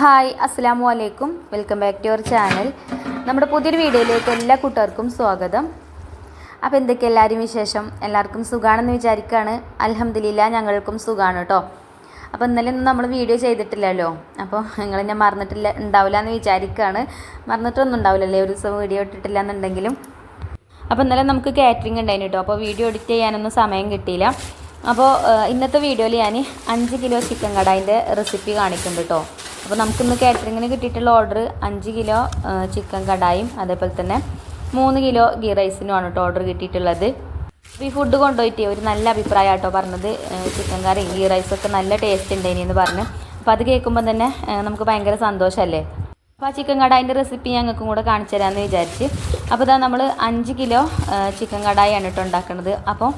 Hi അസ്സാം വലൈക്കും welcome back to your channel. നമ്മുടെ പുതിയൊരു വീഡിയോയിലേക്ക് എല്ലാ കൂട്ടുകാർക്കും സ്വാഗതം. അപ്പോൾ എന്തൊക്കെ എല്ലാവരും വിശേഷം? എല്ലാവർക്കും സുഖാണെന്ന് വിചാരിക്കുകയാണ് അലഹമ്മദില്ല ഞങ്ങൾക്കും സുഖമാണ് കേട്ടോ അപ്പോൾ ഇന്നലെ ഒന്നും നമ്മൾ വീഡിയോ ചെയ്തിട്ടില്ലല്ലോ. അപ്പോൾ നിങ്ങൾ ഞാൻ മറന്നിട്ടില്ല ഉണ്ടാവില്ല എന്ന് വിചാരിക്കുകയാണ് മറന്നിട്ടൊന്നും ഉണ്ടാവില്ലല്ലേ? ഒരു ദിവസം വീഡിയോ ഇട്ടിട്ടില്ല എന്നുണ്ടെങ്കിലും അപ്പോൾ ഇന്നലെ നമുക്ക് കാറ്ററിംഗ് ഉണ്ടായിരുന്നു കേട്ടോ അപ്പോൾ വീഡിയോ എഡിറ്റ് ചെയ്യാനൊന്നും സമയം കിട്ടിയില്ല. അപ്പോൾ ഇന്നത്തെ വീഡിയോയിൽ ഞാൻ അഞ്ച് കിലോ ചിക്കൻ കടായിന്റെ റെസിപ്പി കാണിക്കും കേട്ടോ അപ്പോൾ നമുക്കിന്ന് കാറ്ററിങ്ങിന് കിട്ടിയിട്ടുള്ള ഓർഡർ അഞ്ച് കിലോ ചിക്കൻ കടായും അതേപോലെ തന്നെ മൂന്ന് കിലോ ഗീ റൈസിനുമാണ് കേട്ടോ ഓർഡർ കിട്ടിയിട്ടുള്ളത്. അപ്പോൾ ഈ ഫുഡ് കൊണ്ടുപോയിട്ട് ഒരു നല്ല അഭിപ്രായം കേട്ടോ പറഞ്ഞത്. ചിക്കൻ കറി ഗീ റൈസൊക്കെ നല്ല ടേസ്റ്റ് ഉണ്ട് ഇനിയെന്ന് പറഞ്ഞു. അപ്പോൾ അത് കേൾക്കുമ്പോൾ തന്നെ നമുക്ക് ഭയങ്കര സന്തോഷമല്ലേ അപ്പോൾ ആ ചിക്കൻ കടായിന്റെ റെസിപ്പി ഞങ്ങൾക്കും കൂടെ കാണിച്ചു തരാമെന്ന് വിചാരിച്ച്. അപ്പോൾ ഇതാ നമ്മൾ അഞ്ച് കിലോ ചിക്കൻ കടായാണ് കേട്ടോ ഉണ്ടാക്കുന്നത് അപ്പോൾ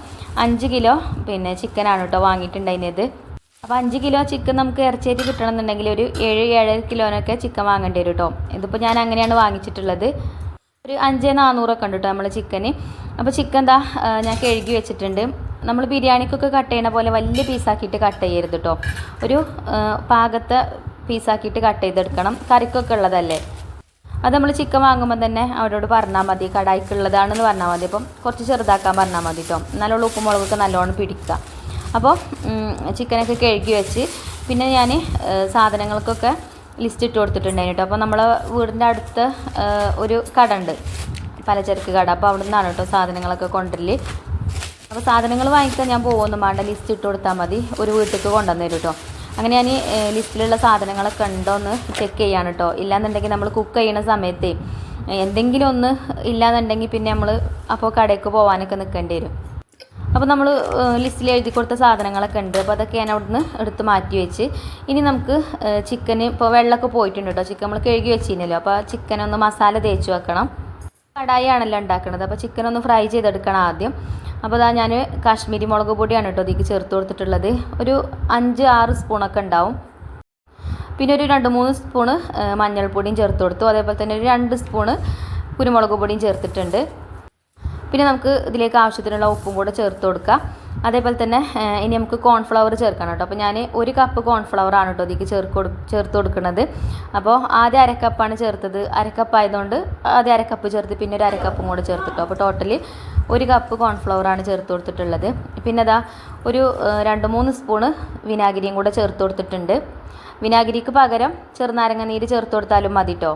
അഞ്ച് കിലോ പിന്നെ ചിക്കനാണ് കേട്ടോ വാങ്ങിയിട്ടുണ്ടായിരുന്നത്. അപ്പോൾ അഞ്ച് കിലോ ചിക്കൻ നമുക്ക് ഇറച്ചിയായിട്ട് കിട്ടണമെന്നുണ്ടെങ്കിൽ ഒരു ഏഴ് ഏഴര കിലോനൊക്കെ ചിക്കൻ വാങ്ങേണ്ടി വരും കേട്ടോ ഇതിപ്പോൾ ഞാൻ അങ്ങനെയാണ് വാങ്ങിച്ചിട്ടുള്ളത്. ഒരു അഞ്ച് നാനൂറൊക്കെ ഉണ്ട് കേട്ടോ നമ്മൾ ചിക്കന് അപ്പോൾ ചിക്കൻ എന്താ ഞാൻ കഴുകി വെച്ചിട്ടുണ്ട്. നമ്മൾ ബിരിയാണിക്കൊക്കെ കട്ട് ചെയ്യണ പോലെ വലിയ പീസാക്കിയിട്ട് കട്ട് ചെയ്യരുത് കേട്ടോ ഒരു പാകത്തെ പീസാക്കിയിട്ട് കട്ട് ചെയ്തെടുക്കണം. കറിക്കൊക്കെ ഉള്ളതല്ലേ? അത് നമ്മൾ ചിക്കൻ വാങ്ങുമ്പോൾ തന്നെ അവരോട് പറഞ്ഞാൽ മതി കടായിക്കുള്ളതാണെന്ന് പറഞ്ഞാൽ മതി. അപ്പം കുറച്ച് ചെറുതാക്കാൻ പറഞ്ഞാൽ മതി കേട്ടോ നല്ലോണം ഉപ്പുമുളകൊക്കെ നല്ലോണം പിടിക്കുക. അപ്പോൾ ചിക്കനൊക്കെ കഴുകി വെച്ച് പിന്നെ ഞാൻ സാധനങ്ങൾക്കൊക്കെ ലിസ്റ്റ് ഇട്ട് കൊടുത്തിട്ടുണ്ടായിരുന്നു കേട്ടോ അപ്പോൾ നമ്മൾ വീടിന്റെ അടുത്ത് ഒരു കട ഉണ്ട്. പലചരക്ക് കട. അപ്പോൾ അവിടെ നിന്നാണ് കേട്ടോ സാധനങ്ങളൊക്കെ കൊണ്ടുവരൽ. അപ്പോൾ സാധനങ്ങൾ വാങ്ങിക്കാൻ ഞാൻ പോകുന്നു വേണ്ട ലിസ്റ്റ് ഇട്ട് കൊടുത്താൽ മതി. ഒരു വീട്ടിലേക്ക് കൊണ്ടുവന്നു തരും കേട്ടോ അങ്ങനെ ഞാൻ ലിസ്റ്റിലുള്ള സാധനങ്ങളൊക്കെ ഉണ്ടോ എന്ന് ചെക്ക് ചെയ്യാണ് കേട്ടോ ഇല്ലാന്നുണ്ടെങ്കിൽ നമ്മൾ കുക്ക് ചെയ്യുന്ന സമയത്ത് എന്തെങ്കിലും ഒന്ന് ഇല്ലാന്നുണ്ടെങ്കിൽ പിന്നെ നമ്മൾ അപ്പോൾ കടയ്ക്ക് പോകാനൊക്കെ നിൽക്കേണ്ടി വരും. അപ്പോൾ നമ്മൾ ലിസ്റ്റിൽ എഴുതി കൊടുത്ത സാധനങ്ങളൊക്കെ ഉണ്ട്. അപ്പോൾ അതൊക്കെ ഞാൻ അവിടുന്ന് എടുത്ത് മാറ്റി വെച്ച് ഇനി നമുക്ക് ചിക്കന് ഇപ്പോൾ വെള്ളമൊക്കെ പോയിട്ടുണ്ട് കേട്ടോ ചിക്കൻ നമ്മൾ കഴുകി വെച്ചിരുന്നല്ലോ. അപ്പോൾ ചിക്കനൊന്ന് മസാല തേച്ച് വെക്കണം. കടായി ആണല്ലോ ഉണ്ടാക്കുന്നത് അപ്പോൾ ചിക്കൻ ഒന്ന് ഫ്രൈ ചെയ്തെടുക്കണം ആദ്യം. അപ്പോൾ അതാ ഞാൻ കാശ്മീരി മുളക് പൊടിയാണ് കേട്ടോ ഇതിലേക്ക് ചേർത്ത് കൊടുത്തിട്ടുള്ളത്. ഒരു അഞ്ച് ആറ് സ്പൂണൊക്കെ ഉണ്ടാവും. പിന്നെ ഒരു രണ്ട് മൂന്ന് സ്പൂണ് മഞ്ഞൾപ്പൊടിയും ചേർത്ത് കൊടുത്തു. അതേപോലെ തന്നെ ഒരു രണ്ട് സ്പൂണ് കുരുമുളക് പൊടിയും ചേർത്തിട്ടുണ്ട്. പിന്നെ നമുക്ക് ഇതിലേക്ക് ആവശ്യത്തിനുള്ള ഉപ്പും കൂടെ ചേർത്ത് കൊടുക്കുക അതേപോലെ തന്നെ ഇനി നമുക്ക് കോൺഫ്ലവർ ചേർക്കണം കേട്ടോ. അപ്പോൾ ഞാൻ ഒരു കപ്പ് കോൺഫ്ലവർ ആണ് കേട്ടോ ഇതിലേക്ക് ചേർക്ക് ചേർത്ത് കൊടുക്കുന്നത്. അപ്പോൾ ആദ്യം അരക്കപ്പാണ് ചേർത്തത്. അരക്കപ്പ് ആയതുകൊണ്ട് ആദ്യം അരക്കപ്പ് ചേർത്ത് പിന്നെ ഒരു അരക്കപ്പും കൂടെ ചേർത്ത് കേട്ടോ അപ്പോൾ ടോട്ടലി ഒരു കപ്പ് കോൺഫ്ലവർ ആണ് ചേർത്ത് കൊടുത്തിട്ടുള്ളത്. പിന്നെ അതാ ഒരു രണ്ട് മൂന്ന് സ്പൂണ് വിനാഗിരിയും കൂടെ ചേർത്ത് കൊടുത്തിട്ടുണ്ട്. വിനാഗിരിക്ക് പകരം ചെറുനാരങ്ങ നീര് ചേർത്ത് കൊടുത്താലും മതി കേട്ടോ.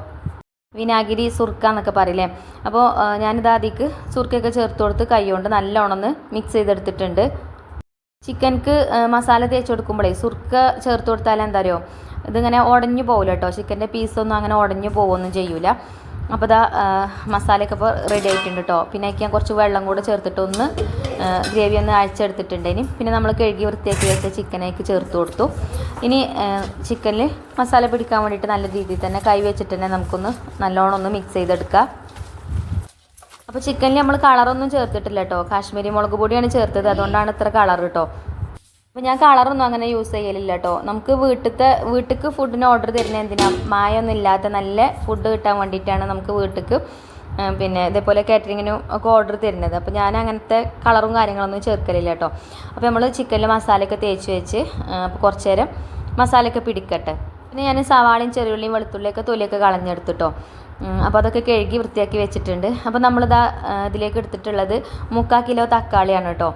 വിനാഗിരി സുർക്ക എന്നൊക്കെ പറയില്ലേ? അപ്പോൾ ഞാനിത് അതിക്ക് സുർക്കയൊക്കെ ചേർത്ത് കൊടുത്ത് കൈ കൊണ്ട് നല്ലോണം ഒന്ന് മിക്സ് ചെയ്തെടുത്തിട്ടുണ്ട്. ചിക്കൻക്ക് മസാല തേച്ച് കൊടുക്കുമ്പോഴേ സുർക്ക ചേർത്ത് കൊടുത്താൽ എന്താ അറിയോ? ഇതിങ്ങനെ ഉടഞ്ഞു പോകില്ല കേട്ടോ ചിക്കന്റെ പീസൊന്നും അങ്ങനെ ഉടഞ്ഞു പോകുമൊന്നും ചെയ്യൂല. അപ്പോൾ ഇതാ മസാലയൊക്കെ ഇപ്പോൾ റെഡി ആയിട്ടുണ്ട് കേട്ടോ പിന്നെ ഞാൻ കുറച്ച് വെള്ളം കൂടെ ചേർത്തിട്ട് ഒന്ന് ഗ്രേവി ഒന്ന് അഴിച്ചെടുത്തിട്ടുണ്ട് ഇനി. പിന്നെ നമ്മൾ കഴുകി വൃത്തിയാക്കി വെച്ച ചിക്കനേക്ക് ചേർത്ത് കൊടുത്തു. ഇനി ചിക്കനിൽ മസാല പിടിക്കാൻ വേണ്ടിയിട്ട് നല്ല രീതിയിൽ തന്നെ കൈ വെച്ചിട്ട് തന്നെ നമുക്കൊന്ന് നല്ലോണം ഒന്ന് മിക്സ് ചെയ്തെടുക്കാം. അപ്പോൾ ചിക്കനിൽ നമ്മൾ കളറൊന്നും ചേർത്തിട്ടില്ല കേട്ടോ കാശ്മീരി മുളക് പൊടിയാണ് ചേർത്തത്. അതുകൊണ്ടാണ് ഇത്ര കളർ കേട്ടോ അപ്പോൾ ഞാൻ കളറൊന്നും അങ്ങനെ യൂസ് ചെയ്യലില്ല കേട്ടോ നമുക്ക് വീട്ടിലത്തെ വീട്ടിലേക്ക് ഫുഡിന് ഓർഡർ തരുന്ന എന്തിനാ? മായൊന്നും ഇല്ലാത്ത നല്ല ഫുഡ് കിട്ടാൻ വേണ്ടിയിട്ടാണ് നമുക്ക് വീട്ടിലേക്ക് പിന്നെ ഇതേപോലെ കാറ്ററിങ്ങിനും ഒക്കെ ഓർഡർ തരുന്നത്. അപ്പോൾ ഞാൻ അങ്ങനത്തെ കളറും കാര്യങ്ങളൊന്നും ചേർക്കലില്ല കേട്ടോ അപ്പോൾ നമ്മൾ ചിക്കനിൽ മസാലയൊക്കെ തേച്ച് വെച്ച് അപ്പോൾ കുറച്ച് നേരം മസാലയൊക്കെ പിടിക്കട്ടെ. പിന്നെ ഞാൻ സവാളയും ചെറിയുള്ളിയും വെളുത്തുള്ളിയൊക്കെ തൊലിയൊക്കെ കളഞ്ഞെടുത്തിട്ടോ. അപ്പോൾ അതൊക്കെ കഴുകി വൃത്തിയാക്കി വെച്ചിട്ടുണ്ട്. അപ്പോൾ നമ്മളിതാ ഇതിലേക്ക് എടുത്തിട്ടുള്ളത് മുക്കാൽ കിലോ തക്കാളിയാണ് കേട്ടോ.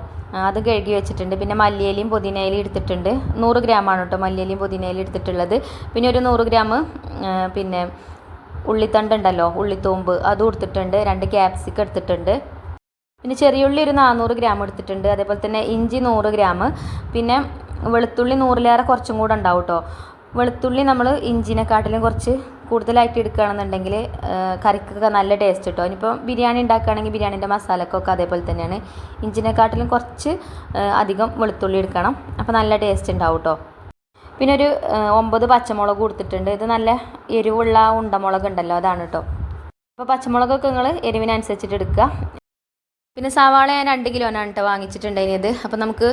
അത് കഴുകി വെച്ചിട്ടുണ്ട്. പിന്നെ മല്ലിയിലയും പുതിനയിലയും എടുത്തിട്ടുണ്ട്. നൂറ് ഗ്രാമാണ് കേട്ടോ മല്ലിയിലയും പുതിനയിലയും എടുത്തിട്ടുള്ളത്. പിന്നെ ഒരു നൂറ് ഗ്രാം പിന്നെ ഉള്ളിത്തണ്ട് ഉണ്ടല്ലോ ഉള്ളിത്തോമ്പ് അതും എടുത്തിട്ടുണ്ട്. രണ്ട് ക്യാപ്സിക്കം എടുത്തിട്ടുണ്ട്. പിന്നെ ചെറിയുള്ളി ഒരു നാനൂറ് ഗ്രാം എടുത്തിട്ടുണ്ട്. അതേപോലെ തന്നെ ഇഞ്ചി നൂറ് ഗ്രാം. പിന്നെ വെളുത്തുള്ളി നൂറിലേറെ കുറച്ചും കൂടെ ഉണ്ടാവും കേട്ടോ. വെളുത്തുള്ളി നമ്മൾ ഇഞ്ചിനെക്കാട്ടിലും കുറച്ച് കൂടുതലായിട്ട് എടുക്കുകയാണെന്നുണ്ടെങ്കിൽ കറിക്കൊക്കെ നല്ല ടേസ്റ്റ് കിട്ടും. ഇനിയിപ്പോൾ ബിരിയാണി ഉണ്ടാക്കുകയാണെങ്കിൽ ബിരിയാണീന്റെ മസാലക്കൊക്കെ അതേപോലെ തന്നെയാണ്. ഇഞ്ചിനെക്കാട്ടിലും കുറച്ച് അധികം വെളുത്തുള്ളി എടുക്കണം. അപ്പോൾ നല്ല ടേസ്റ്റ് ഉണ്ടാവും കേട്ടോ പിന്നെ ഒരു ഒമ്പത് പച്ചമുളക് കൊടുത്തിട്ടുണ്ട്. ഇത് നല്ല എരിവുള്ള ഉണ്ടമുളക് ഉണ്ടല്ലോ അതാണ് കേട്ടോ അപ്പോൾ പച്ചമുളകൊക്കെ നിങ്ങൾ എരിവിനനുസരിച്ചിട്ട് എടുക്കുക. പിന്നെ സവാള ഞാൻ രണ്ട് കിലോനാണ് കേട്ടോ വാങ്ങിച്ചിട്ടുണ്ടായിരുന്നത്. അപ്പോൾ നമുക്ക്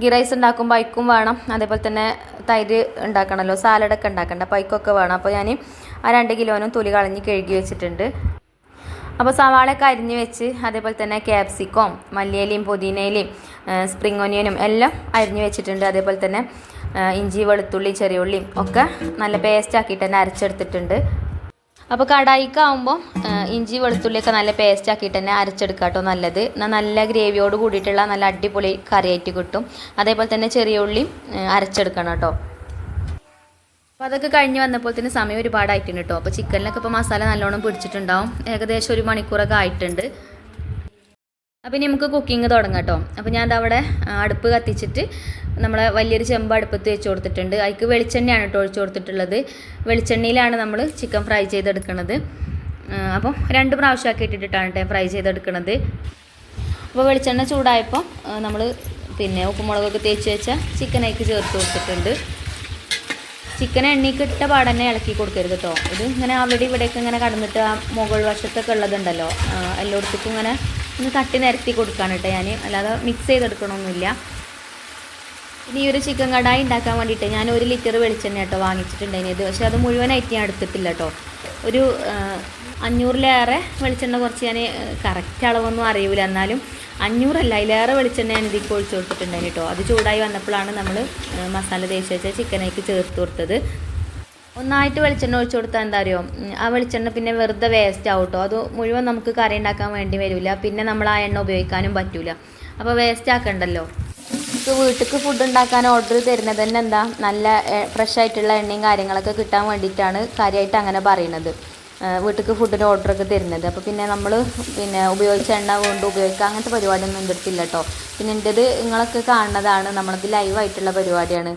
ഗീ റൈസ് ഉണ്ടാക്കുമ്പോൾ അയക്കും വേണം. അതേപോലെ തന്നെ തൈര് ഉണ്ടാക്കണമല്ലോ സാലഡൊക്കെ ഉണ്ടാക്കണ്ട. അപ്പോൾ അയക്കൊക്കെ വേണം. അപ്പോൾ ഞാൻ ആ രണ്ട് കിലോനും തൊലി കളഞ്ഞ് കഴുകി വെച്ചിട്ടുണ്ട്. അപ്പോൾ സവാളയൊക്കെ അരിഞ്ഞ് വെച്ച് അതേപോലെ തന്നെ ക്യാപ്സിക്കോം മല്ലിയിലയും പുതിനയിലയും സ്പ്രിങ് ഒനിയനും എല്ലാം അരിഞ്ഞ് വെച്ചിട്ടുണ്ട്. അതേപോലെ തന്നെ ഇഞ്ചി വെളുത്തുള്ളി ചെറിയ ഉള്ളിയും ഒക്കെ നല്ല പേസ്റ്റ് ആക്കിയിട്ട് തന്നെ അരച്ചെടുത്തിട്ടുണ്ട്. അപ്പോൾ കടായിക്കാവുമ്പോൾ ഇഞ്ചി വെളുത്തുള്ളിയൊക്കെ നല്ല പേസ്റ്റ് ആക്കിയിട്ട് തന്നെ അരച്ചെടുക്കുക കേട്ടോ നല്ലത്. എന്നാൽ നല്ല ഗ്രേവിയോട് കൂടിയിട്ടുള്ള നല്ല അടിപൊളി കറിയായിട്ട് കിട്ടും. അതേപോലെ തന്നെ ചെറിയ ഉള്ളിയും അരച്ചെടുക്കണം കേട്ടോ. അപ്പോൾ അതൊക്കെ കഴിഞ്ഞ് വന്നപ്പോൾ തന്നെ സമയം ഒരുപാടായിട്ടുണ്ട് കേട്ടോ. അപ്പോൾ ചിക്കനിലൊക്കെ ഇപ്പോൾ മസാല നല്ലോണം പിടിച്ചിട്ടുണ്ടാവും. ഏകദേശം ഒരു മണിക്കൂറൊക്കെ ആയിട്ടുണ്ട്. അപ്പോൾ ഇനി നമുക്ക് കുക്കിംഗ് തുടങ്ങാം കേട്ടോ അപ്പോൾ ഞാൻ അവിടെ അടുപ്പ് കത്തിച്ചിട്ട് നമ്മളെ വലിയൊരു ചെമ്പ് അടുപ്പത്ത് വെച്ച് കൊടുത്തിട്ടുണ്ട്. അതിക്ക് വെളിച്ചെണ്ണയാണ് കേട്ടോ ഒഴിച്ച് കൊടുത്തിട്ടുള്ളത്. വെളിച്ചെണ്ണയിലാണ് നമ്മൾ ചിക്കൻ ഫ്രൈ ചെയ്തെടുക്കുന്നത് അപ്പം രണ്ട് പ്രാവശ്യമാക്കി ഇട്ടിട്ടാണ് കേട്ടോ ഫ്രൈ ചെയ്തെടുക്കുന്നത് അപ്പോൾ വെളിച്ചെണ്ണ ചൂടായപ്പോൾ നമ്മൾ പിന്നെ ഉപ്പുമുളകൊക്കെ തേച്ച് വെച്ച ചിക്കൻ ചേർത്ത് കൊടുത്തിട്ടുണ്ട്. ചിക്കൻ എണ്ണയ്ക്ക് ഇട്ട പാടന്നെ ഇളക്കി കൊടുക്കരുത് കേട്ടോ ഇത് ഇങ്ങനെ അവിടെ ഇവിടെയൊക്കെ ഇങ്ങനെ കടന്നിട്ട് ആ മുകൾ വശത്തൊക്കെ ഉള്ളതുണ്ടല്ലോ. എല്ലായിടത്തേക്കും ഇങ്ങനെ ഒന്ന് തട്ടി നിരത്തി കൊടുക്കാണ് കേട്ടോ ഞാൻ അല്ലാതെ മിക്സ് ചെയ്തെടുക്കണമൊന്നുമില്ല ഇനി ഒരു ചിക്കൻ കടായി ഉണ്ടാക്കാൻ വേണ്ടിയിട്ട് ഞാൻ ഒരു ലിറ്റർ വെളിച്ചെണ്ണ കേട്ടോ വാങ്ങിച്ചിട്ടുണ്ടായിരുന്നത്. പക്ഷേ അത് മുഴുവനായിട്ട് ഞാൻ എടുത്തിട്ടില്ല കേട്ടോ ഒരു അഞ്ഞൂറിലേറെ വെളിച്ചെണ്ണ കുറച്ച് ഞാൻ കറക്റ്റ് അളവൊന്നും അറിയില്ല എന്നാലും അഞ്ഞൂറല്ല അതിലേറെ വെളിച്ചെണ്ണ ഞാൻ ഇതിൽ ഒഴിച്ചു കൊടുത്തിട്ടുണ്ടായിരുന്നു കേട്ടോ അത് ചൂടായി വന്നപ്പോഴാണ് നമ്മൾ മസാല തേച്ച് വെച്ച ചിക്കനേക്ക് ചേർത്ത് കൊടുത്തത്. ഒന്നായിട്ട് വെളിച്ചെണ്ണ ഒഴിച്ചു കൊടുത്താൽ എന്താ അറിയോ? ആ വെളിച്ചെണ്ണ പിന്നെ വെറുതെ വേസ്റ്റ് ആവും കേട്ടോ അത് മുഴുവൻ നമുക്ക് കറി ഉണ്ടാക്കാൻ വേണ്ടി വരില്ല പിന്നെ നമ്മൾ ആ എണ്ണ ഉപയോഗിക്കാനും പറ്റില്ല അപ്പോൾ വേസ്റ്റ് ആക്കണ്ടല്ലോ? നമുക്ക് വീട്ടിലേക്ക് ഫുഡ് ഉണ്ടാക്കാൻ ഓർഡർ തരുന്നത് തന്നെ എന്താ? നല്ല ഫ്രഷ് ആയിട്ടുള്ള എണ്ണയും കാര്യങ്ങളൊക്കെ കിട്ടാൻ വേണ്ടിയിട്ടാണ് കാര്യമായിട്ട് അങ്ങനെ പറയുന്നത്. വീട്ടിലേക്ക് ഫുഡിന് ഓർഡറൊക്കെ തരുന്നത്. അപ്പോൾ പിന്നെ നമ്മൾ പിന്നെ ഉപയോഗിച്ച എണ്ണ കൊണ്ട് ഉപയോഗിക്കുക അങ്ങനത്തെ പരിപാടിയൊന്നും എന്റെ അടുത്തില്ല കേട്ടോ പിന്നെ എന്റെത് നിങ്ങളൊക്കെ കാണുന്നതാണ് നമ്മളത് ലൈവായിട്ടുള്ള പരിപാടിയാണ്.